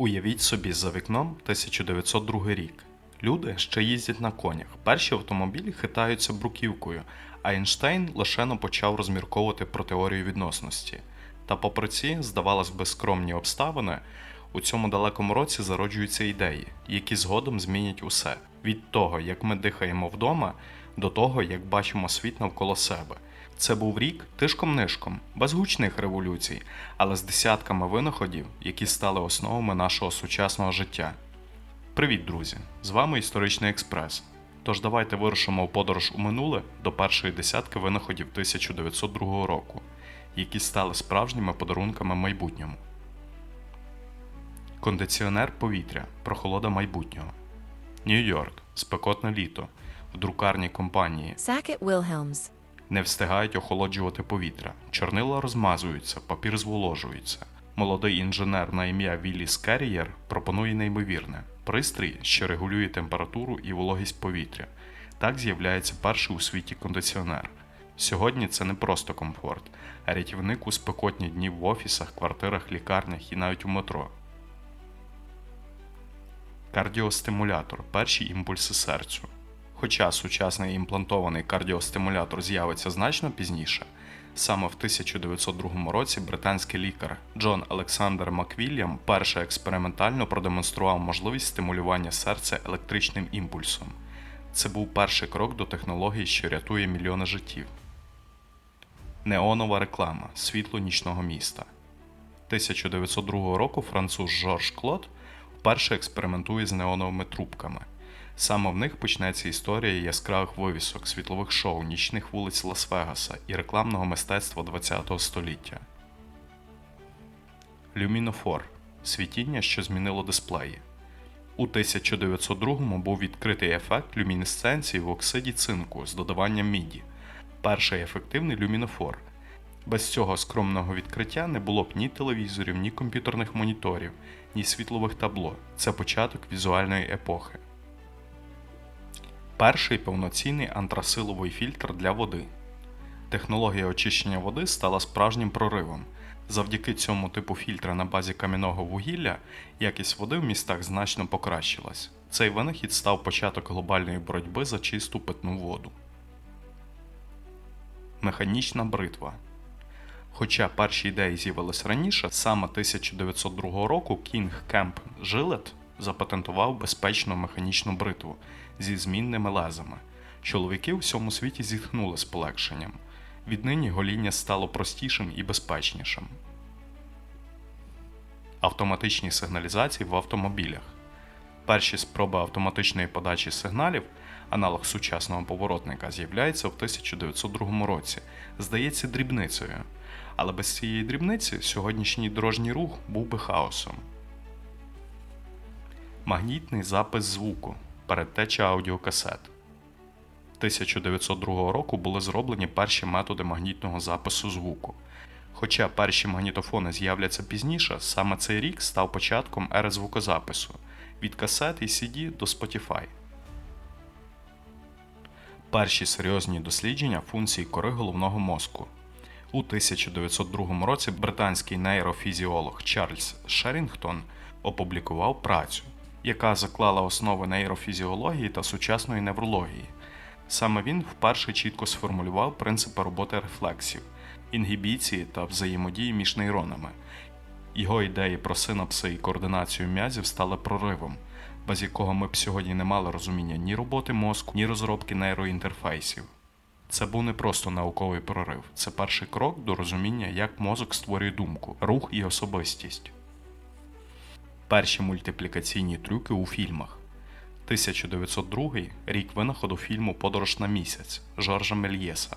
Уявіть собі, за вікном 1902 рік. Люди ще їздять на конях. Перші автомобілі хитаються бруківкою, а Ейнштейн лишено почав розмірковувати про теорію відносності. Та попри ці, здавалось би, скромні обставини, у цьому далекому році зароджуються ідеї, які згодом змінять усе від того, як ми дихаємо вдома, до того, як бачимо світ навколо себе. Це був рік тишком-нишком, без гучних революцій, але з десятками винаходів, які стали основами нашого сучасного життя. Привіт, друзі! З вами Історичний Експрес. Тож давайте вирушимо в подорож у минуле до першої десятки винаходів 1902 року, які стали справжніми подарунками майбутньому. Кондиціонер повітря прохолода майбутнього. Нью-Йорк. Спекотне літо. В друкарній компанії Sackett Wilhelms. Не встигають охолоджувати повітря. Чорнила розмазуються, папір зволожується. Молодий інженер на ім'я Вілліс Керрієр пропонує неймовірне пристрій, що регулює температуру і вологість повітря. Так з'являється перший у світі кондиціонер. Сьогодні це не просто комфорт, а рятівник у спекотні дні в офісах, квартирах, лікарнях і навіть у метро. Кардіостимулятор перші імпульси серцю. Хоча сучасний імплантований кардіостимулятор з'явиться значно пізніше, саме в 1902 році британський лікар Джон Олександр Маквільям перше експериментально продемонстрував можливість стимулювання серця електричним імпульсом. Це був перший крок до технології, що рятує мільйони життів. Неонова реклама світло нічного міста. 1902 року француз Жорж Клод вперше експериментує з неоновими трубками. Саме в них почнеться історія яскравих вивісок, світлових шоу, нічних вулиць Лас-Вегаса і рекламного мистецтва ХХ століття. Люмінофор світіння, що змінило дисплеї. У 1902-му був відкритий ефект люмінесценції в оксиді цинку з додаванням міді. Перший ефективний люмінофор. Без цього скромного відкриття не було б ні телевізорів, ні комп'ютерних моніторів, ні світлових табло. Це початок візуальної епохи. Перший повноцінний антрасиловий фільтр для води. Технологія очищення води стала справжнім проривом. Завдяки цьому типу фільтра на базі кам'яного вугілля якість води в містах значно покращилась. Цей винахід став початок глобальної боротьби за чисту питну воду. Механічна бритва. Хоча перші ідеї з'явилися раніше, саме 1902 року Кінг Кемп Жилет запатентував безпечну механічну бритву зі змінними лезами. Чоловіки у всьому світі зітхнули з полегшенням. Віднині гоління стало простішим і безпечнішим. Автоматичні сигналізації в автомобілях. Перші спроби автоматичної подачі сигналів, аналог сучасного поворотника, з'являється в 1902 році. Здається дрібницею. Але без цієї дрібниці сьогоднішній дорожній рух був би хаосом. Магнітний запис звуку. Передтеча аудіокасет. 1902 року були зроблені перші методи магнітного запису звуку. Хоча перші магнітофони з'являться пізніше, саме цей рік став початком ери звукозапису від касет і CD до Spotify. Перші серйозні дослідження функцій кори головного мозку. У 1902 році британський нейрофізіолог Чарльз Шерінгтон опублікував працю, яка заклала основи нейрофізіології та сучасної неврології. Саме він вперше чітко сформулював принципи роботи рефлексів, інгібіції та взаємодії між нейронами. Його ідеї про синапси і координацію м'язів стали проривом, без якого ми б сьогодні не мали розуміння ні роботи мозку, ні розробки нейроінтерфейсів. Це був не просто науковий прорив, це перший крок до розуміння, як мозок створює думку, рух і особистість. Перші мультиплікаційні трюки у фільмах. 1902 рік винаходу фільму Подорож на місяць Жоржа Мельєса.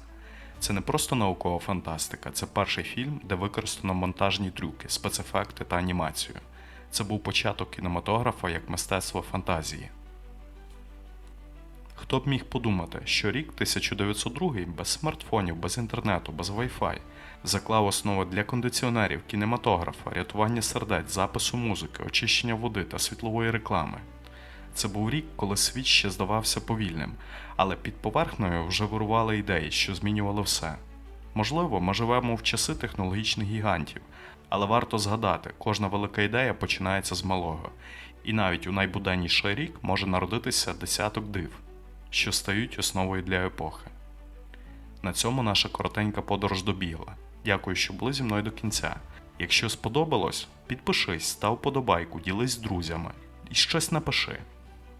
Це не просто наукова фантастика, це перший фільм, де використано монтажні трюки, спецефекти та анімацію. Це був початок кінематографа як мистецтво фантазії. Хто б міг подумати, що рік 1902 без смартфонів, без інтернету, без Wi-Fi заклав основи для кондиціонерів, кінематографа, рятування сердець, запису музики, очищення води та світлової реклами. Це був рік, коли світ ще здавався повільним, але під поверхнею вже вирували ідеї, що змінювали все. Можливо, ми живемо в часи технологічних гігантів, але варто згадати, кожна велика ідея починається з малого, і навіть у найбуденніший рік може народитися десяток див, що стають основою для епохи. На цьому наша коротенька подорож добігла. Дякую, що були зі мною до кінця. Якщо сподобалось, підпишись, став подобайку, ділись з друзями і щось напиши.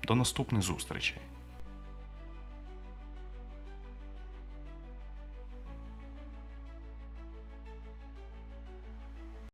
До наступних зустрічей!